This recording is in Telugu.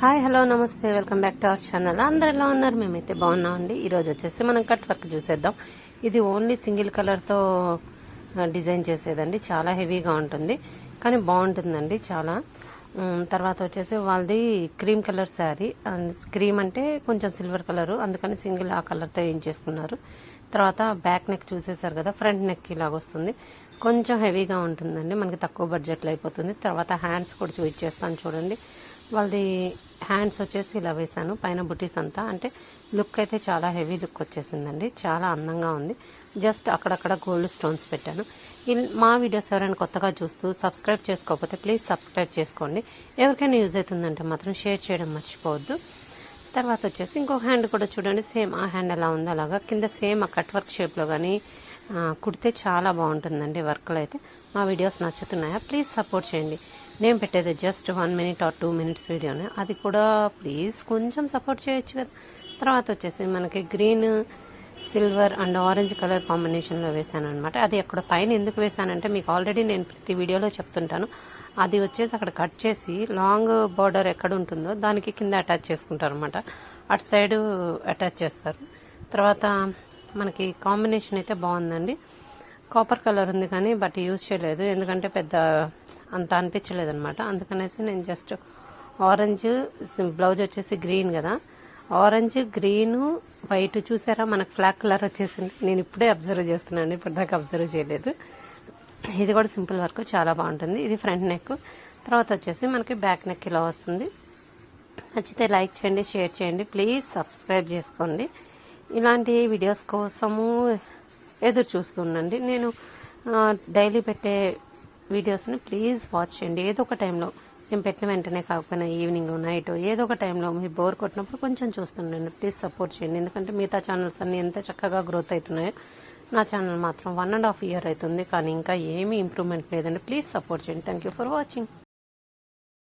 హాయ్ హలో నమస్తే welcome back to our channel. అందరు ఎలా ఉన్నారు? మేమైతే బాగున్నామండి. ఈరోజు వచ్చేసి మనం కట్ వర్క్ చూసేద్దాం. ఇది ఓన్లీ సింగిల్ కలర్తో డిజైన్ చేసేదండి. చాలా హెవీగా ఉంటుంది. కానీ బాగుంటుందండి చాలా. తర్వాత వచ్చేసి వాళ్ళది cream colour sari. And cream అంటే కొంచెం సిల్వర్ కలర్. అందుకని సింగిల్ ఆ కలర్తో ఏం చేసుకున్నారు తర్వాత బ్యాక్ నెక్ చూసేసారు కదా ఫ్రంట్ నెక్ ఇలాగ వస్తుంది. కొంచెం హెవీగా ఉంటుందండి. మనకి తక్కువ బడ్జెట్లో అయిపోతుంది. తర్వాత హ్యాండ్స్ కూడా చూపించేస్తాను చూడండి. వాళ్ళది హ్యాండ్స్ వచ్చేసి ఇలా వేసాను పైన బుటీస్ అంతా. అంటే లుక్ అయితే చాలా హెవీ లుక్ వచ్చేసిందండి. చాలా అందంగా ఉంది. జస్ట్ అక్కడక్కడ గోల్డ్ స్టోన్స్ పెట్టాను. మా వీడియోస్ ఎవరైనా కొత్తగా చూస్తూ సబ్స్క్రైబ్ చేసుకోకపోతే ప్లీజ్ సబ్స్క్రైబ్ చేసుకోండి. ఎవరికైనా యూజ్ అవుతుందంటే మాత్రం షేర్ చేయడం మర్చిపోవద్దు. తర్వాత వచ్చేసి ఇంకో హ్యాండ్ కూడా చూడండి. సేమ్ ఆ హ్యాండ్ ఎలా ఉందో అలాగా. కింద సేమ్ ఆ కట్ వర్క్ షేప్లో కానీ కుడితే చాలా బాగుంటుందండి వర్క్లో అయితే. మా వీడియోస్ నచ్చుతున్నాయా? ప్లీజ్ సపోర్ట్ చేయండి. నేను పెట్టేది just one minute or two minutes వీడియోనే అది కూడా ప్లీజ్ కొంచెం సపోర్ట్ చేయొచ్చు కదా. తర్వాత వచ్చేసి మనకి green silver and orange colour కాంబినేషన్లో వేసాను అనమాట అది అక్కడ పైన ఎందుకు వేసానంటే మీకు ఆల్రెడీ నేను ప్రతి వీడియోలో చెప్తుంటాను. అది వచ్చేసి అక్కడ కట్ చేసి లాంగ్ బార్డర్ ఎక్కడ ఉంటుందో దానికి కింద అటాచ్ చేసుకుంటారు అనమాట అటు సైడ్ అటాచ్ చేస్తారు. తర్వాత మనకి కాంబినేషన్ అయితే బాగుందండి. కాపర్ కలర్ ఉంది కానీ బట్ యూజ్ చేయలేదు. ఎందుకంటే పెద్ద అంత అనిపించలేదు అనమాట అందుకనేసి నేను జస్ట్ ఆరెంజ్ బ్లౌజ్ వచ్చేసి గ్రీన్ కదా. ఆరెంజ్ గ్రీన్ వైట్ చూసారా? మనకు ఫ్లాక్ కలర్ వచ్చేసింది. నేను ఇప్పుడే అబ్జర్వ్ చేస్తున్నాను. ఇప్పటిదాకా అబ్జర్వ్ చేయలేదు. ఇది కూడా సింపుల్ వర్క్ చాలా బాగుంటుంది. ఇది ఫ్రంట్ నెక్ తర్వాత వచ్చేసి మనకి బ్యాక్ నెక్ ఇలా వస్తుంది. నచ్చితే లైక్ చేయండి షేర్ చేయండి. ప్లీజ్ సబ్స్క్రైబ్ చేసుకోండి. ఇలాంటి వీడియోస్ కోసము ఎదురు చూస్తుండండి నేను డైలీ పెట్టే వీడియోస్ని ప్లీజ్ వాచ్ చేయండి. ఏదో ఒక టైంలో నేను పెట్టిన వెంటనే కాకపోయినా ఈవినింగ్ నైట్ ఏదో ఒక టైంలో మీరు బోర్ కొట్టినప్పుడు కొంచెం చూస్తుండండి ప్లీజ్ సపోర్ట్ చేయండి. ఎందుకంటే మిగతా ఛానల్స్ అన్ని ఎంత చక్కగా గ్రోత్ అవుతున్నాయో నా ఛానల్ మాత్రం వన్ అండ్ హాఫ్ ఇయర్ అవుతుంది. కానీ ఇంకా ఏమీ ఇంప్రూవ్మెంట్ లేదండి. ప్లీజ్ సపోర్ట్ చేయండి. Thank you for watching.